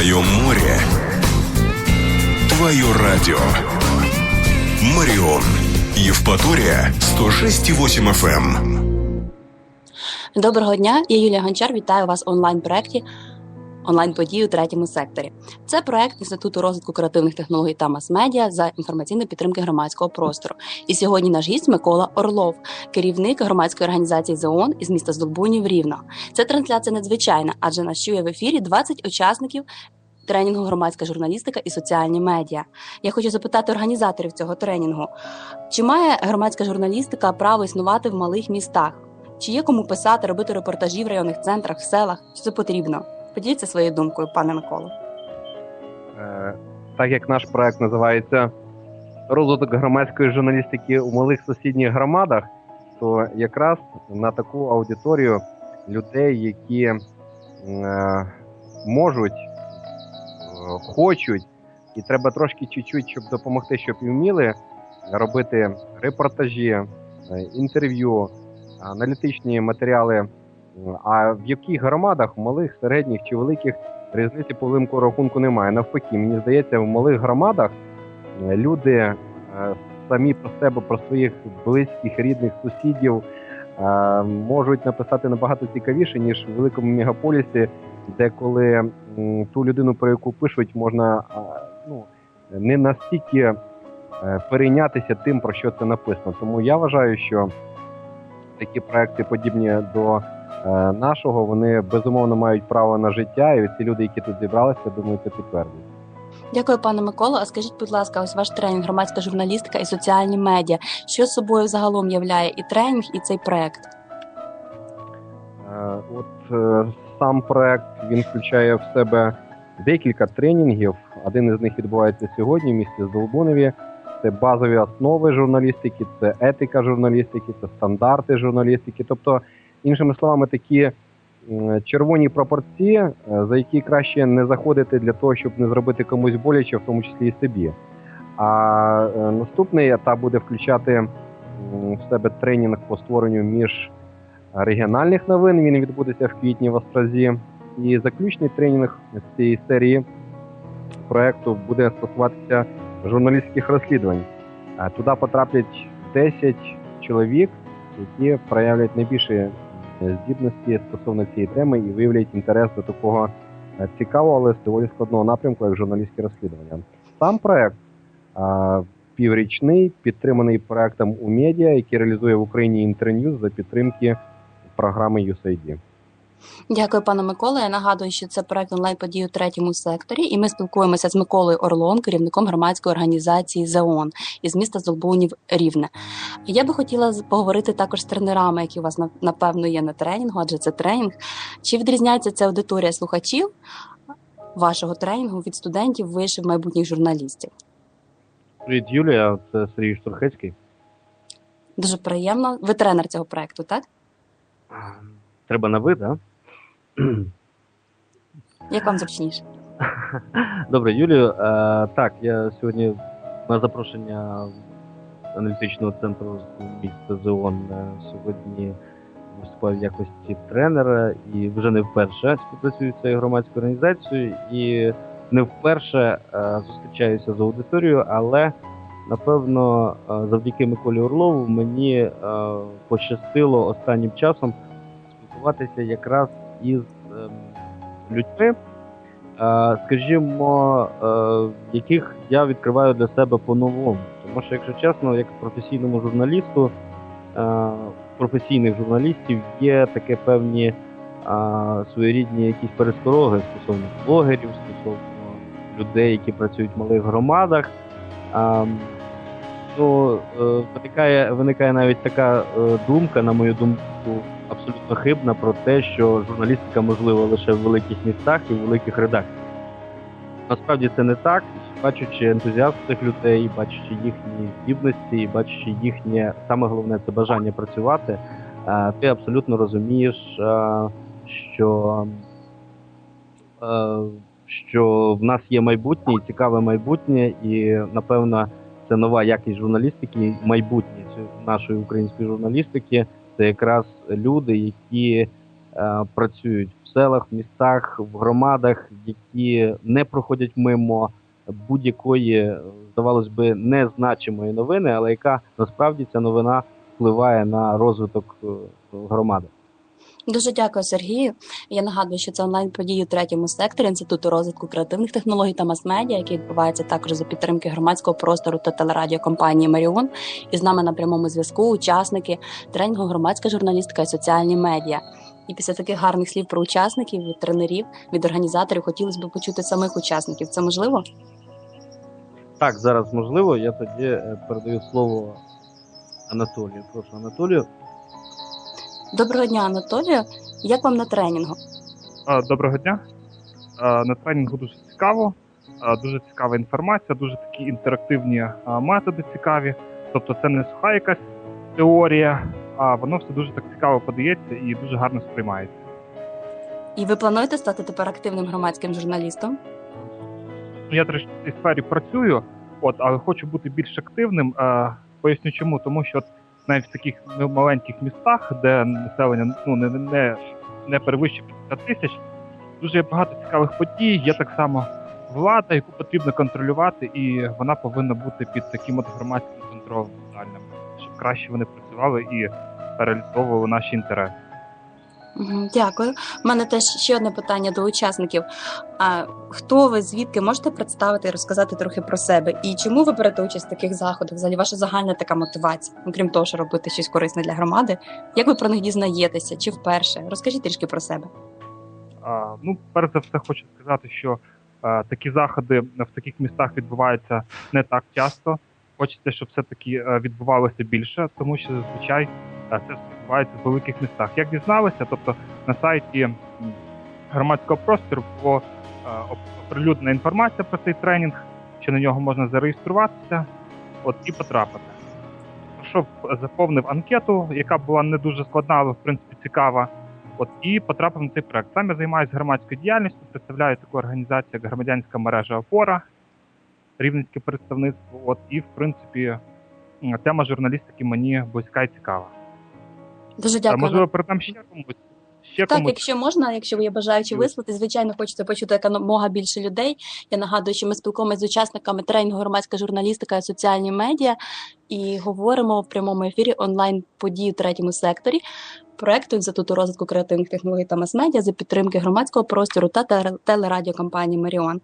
Твое море. Твое радио. Марион. Евпатория 106,8 FM. Доброго дня, я Юлія Гончар. Вітаю вас в онлайн-проєкті онлайн-події у третьому секторі. Це проект Інституту розвитку креативних технологій та мас-медіа за інформаційної підтримки громадського простору. І сьогодні наш гість Микола Орлов, керівник громадської організації ЗООН із міста Здолбунів Рівно. Це трансляція надзвичайна, адже нас чує в ефірі 20 учасників. Тренінгу громадська журналістика і соціальні медіа. Я хочу запитати організаторів цього тренінгу: чи має громадська журналістика право існувати в малих містах? Чи є кому писати, робити репортажі в районних центрах, в селах? Чи це потрібно? Поділіться своєю думкою, пане Миколо. Е, Так як наш проект називається Розвиток громадської журналістики у малих сусідніх громадах, то якраз на таку аудиторію людей, які е, можуть, е, хочуть, і треба трошки чуть-чуть, щоб допомогти, щоб і вміли робити репортажі, е, інтерв'ю, аналітичні матеріали. А в яких громадах, малих, середніх чи великих, різниці по великому рахунку немає. Навпаки, мені здається, в малих громадах е, люди е, самі про себе, про своїх близьких, рідних сусідів е, можуть написати набагато цікавіше, ніж в великому мегаполісі, де коли ту людину, про яку пишуть, можна ну, не настільки перейнятися тим, про що це написано. Тому я вважаю, що такі проекти, подібні до нашого, вони безумовно мають право на життя, і ці люди, які тут зібралися, думаю, це підтвердять. Дякую, пане Миколо. А скажіть, будь ласка, ось ваш тренінг, громадська журналістика і соціальні медіа. Що з собою загалом являє і тренінг, і цей проект? Е, От е, сам проект він включає в себе декілька тренінгів. Один із них відбувається сьогодні в місті Здолбуневі. Це базові основи журналістики, це етика журналістики, це стандарти журналістики. Тобто, іншими словами, такі червоні пропорції, е, за які краще не заходити для того, щоб не зробити комусь боляче, в тому числі і собі. А е, наступний етап буде включати в себе тренінг по створенню між регіональних новин. Він відбудеться в квітні в Остразі. І заключний тренінг з цієї серії проекту буде стосуватися журналістських розслідувань. Туди потраплять 10 чоловік, які проявлять найбільші е, здібності стосовно цієї теми і виявлять інтерес до такого е, цікавого, але доволі складного напрямку, як журналістське розслідування. Сам проект піврічний, підтриманий проектом у медіа, який реалізує в Україні інтерньюз за підтримки програми USAID. Дякую, пане Миколо. Я нагадую, що це проект онлайн події у третьому секторі, і ми спілкуємося з Миколою Орлом, керівником громадської організації ЗЕОН із міста Здолбунів Рівне. Я би хотіла поговорити також з тренерами, які у вас напевно є на тренінгу, адже це тренінг. Чи відрізняється ця аудиторія слухачів вашого тренінгу від студентів вишів майбутніх журналістів? Привіт, Юлія, це Сергій Штурхецький. Дуже приємно. Ви тренер цього проекту, так? Треба на ви, так? Як вам зручніше? Добре, Юлію. Е, так, я сьогодні на запрошення аналітичного центру з міста ЗОН е, сьогодні виступаю в якості тренера і вже не вперше співпрацюю з цією громадською організацією і не вперше е, зустрічаюся з аудиторією, але напевно завдяки Миколі Орлову мені пощастило останнім часом спілкуватися якраз із ем, людьми, е, скажімо, е, яких я відкриваю для себе по-новому. Тому що, якщо чесно, як професійному журналісту, е, професійних журналістів є таке певні своєрідні якісь перестороги стосовно блогерів, стосовно людей, які працюють в малих громадах. Е, Ну, е, виникає, виникає навіть така думка, на мою думку, абсолютно хибна про те, що журналістика можлива лише в великих містах і в великих редакціях. Насправді це не так. Бачучи ентузіазм цих людей, бачачи їхні здібності, бачачи їхнє саме головне це бажання працювати, е, ти абсолютно розумієш, е, що, е, що в нас є майбутнє цікаве майбутнє, і напевно це нова якість журналістики, майбутнє нашої української журналістики. Це якраз люди, які е, працюють в селах, в містах, в громадах, які не проходять мимо будь-якої, е, здавалось би, незначимої новини, але яка насправді ця новина впливає на розвиток е, громади. Дуже дякую, Сергію. Я нагадую, що це онлайн події у третьому секторі Інституту розвитку креативних технологій та мас-медіа, який відбувається також за підтримки громадського простору та телерадіокомпанії Маріон. І з нами на прямому зв'язку учасники тренінгу громадська журналістика і соціальні медіа. І після таких гарних слів про учасників, від тренерів, від організаторів хотілося б почути самих учасників. Це можливо? Так, зараз можливо. Я тоді е, передаю слово Анатолію. Прошу, Анатолію. Доброго дня, Анатолію. Як вам на тренінгу? Доброго дня. На тренінгу дуже цікаво, дуже цікава інформація, дуже такі інтерактивні методи цікаві. Тобто це не суха якась теорія, а воно все дуже так цікаво подається і дуже гарно сприймається. І ви плануєте стати тепер активним громадським журналістом? Ну, Я трішки в цій сфері працюю, от, але хочу бути більш активним. Поясню чому, тому що от навіть в таких маленьких містах, де населення ну, не, не, не перевищує 50 тисяч, дуже багато цікавих подій. Є так само влада, яку потрібно контролювати, і вона повинна бути під таким от громадським контролем щоб краще вони працювали і реалізовували наші інтереси. Дякую. У мене теж ще одне питання до учасників. А хто ви звідки можете представити і розказати трохи про себе? І чому ви берете участь в таких заходах? Взагалі ваша загальна така мотивація, окрім того, що робити щось корисне для громади. Як ви про них дізнаєтеся? Чи вперше? Розкажіть трішки про себе. А, ну, перш за все, хочу сказати, що а, такі заходи в таких містах відбуваються не так часто. Хочеться, щоб все-таки е, відбувалося більше, тому що зазвичай е, це все відбувається в великих містах. Як дізналися, тобто на сайті громадського простору було е, оприлюднена інформація про цей тренінг, що на нього можна зареєструватися от, і потрапити. Пройшов, заповнив анкету, яка була не дуже складна, але в принципі цікава. От і потрапив на цей проект. Сам я займаюся громадською діяльністю, представляю таку організацію, як громадянська мережа Опора, рівненське представництво. От і в принципі тема журналістики мені близька і цікава. Дуже А дякую. можливо, передам ще комусь. Ще Так, комусь. якщо можна, якщо ви є бажаючі висловити, звичайно, хочеться почути якомога більше людей. Я нагадую, що ми спілкуємося з учасниками тренінгу громадська журналістика і соціальні медіа і говоримо в прямому ефірі онлайн подій у третьому секторі проекту Інституту розвитку креативних технологій та мас-медіа за підтримки громадського простору та телерадіокомпанії Маріон.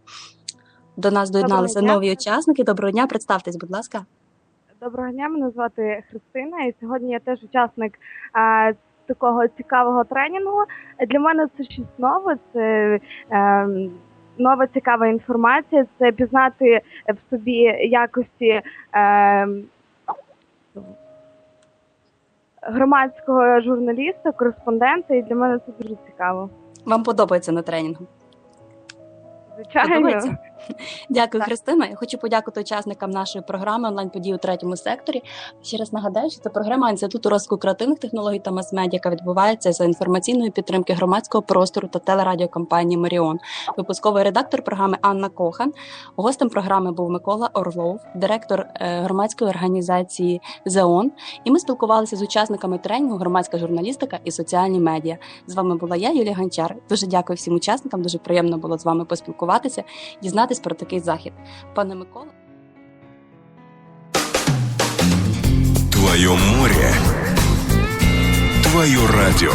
До нас доєдналися нові учасники. Доброго дня, представтесь, будь ласка. Доброго дня, мене звати Христина, і сьогодні я теж учасник е, такого цікавого тренінгу. Для мене це щось нове, це е, нова цікава інформація, це пізнати в собі якості е, громадського журналіста, кореспондента, і для мене це дуже цікаво. Вам подобається на тренінгу? Звичайно. Дякую, Так. Христина. Я хочу подякувати учасникам нашої програми онлайн події у третьому секторі. Ще раз нагадаю, що це програма Інституту розвитку креативних технологій та мас-медіа, яка відбувається за інформаційної підтримки громадського простору та телерадіокомпанії Маріон. Випусковий редактор програми Анна Кохан. Гостем програми був Микола Орлов, директор е, громадської організації ЗЕОН. І ми спілкувалися з учасниками тренінгу громадська журналістика і соціальні медіа. З вами була я, Юлія Гончар. Дуже дякую всім учасникам. Дуже приємно було з вами поспілкуватися, дізнатись про такий захід. Пане Микола. Твоє море. Твоє радіо.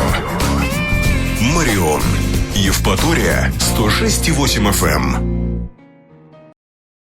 Маріон. Євпаторія 106,8 FM.